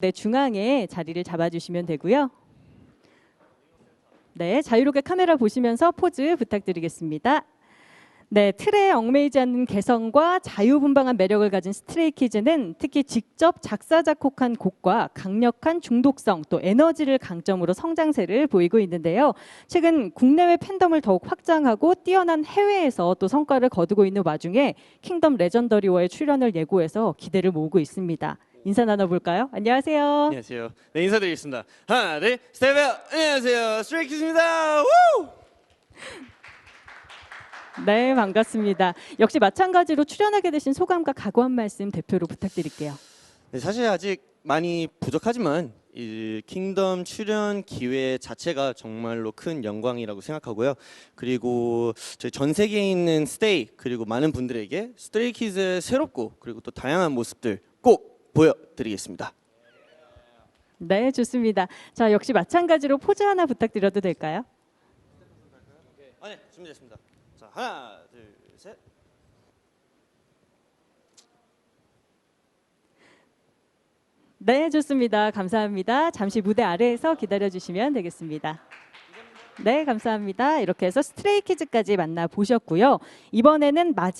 네, 중앙에 자리를 잡아주시면 되고요. 네, 자유롭게 카메라 보시면서 포즈 부탁드리겠습니다. 네, 틀에 얽매이지 않는 개성과 자유분방한 매력을 가진 스트레이키즈는 특히 직접 작사 작곡한 곡과 강력한 중독성 또 에너지를 강점으로 성장세를 보이고 있는데요. 최근 국내외 팬덤을 더욱 확장하고 뛰어난 해외에서 또 성과를 거두고 있는 와중에 킹덤 레전더리워의 출연을 예고해서 기대를 모으고 있습니다. 인사 나눠볼까요? 안녕하세요. 안녕하세요. 네 인사드리겠습니다. 하나, 둘, 스텝업. 안녕하세요. 스트레이키즈입니다. 우! 네, 반갑습니다. 역시 마찬가지로 출연하게 되신 소감과 각오 한 말씀 대표로 부탁드릴게요. 네, 사실 아직 많이 부족하지만 이 킹덤 출연 기회 자체가 정말로 큰 영광이라고 생각하고요. 그리고 저희 전 세계에 있는 스테이 그리고 많은 분들에게 스트레이키즈의 새롭고 그리고 또 다양한 모습들 꼭 보여드리겠습니다. 네, 좋습니다. 자, 역시 마찬가지로 포즈 하나 부탁드려도 될까요? 아, 네, 준비됐습니다. 자, 하나, 둘, 셋. 네, 좋습니다. 감사합니다. 잠시 무대 아래에서 기다려 주시면 되겠습니다. 네, 감사합니다. 이렇게 해서 스트레이키즈까지 만나 보셨고요. 이번에는 마지막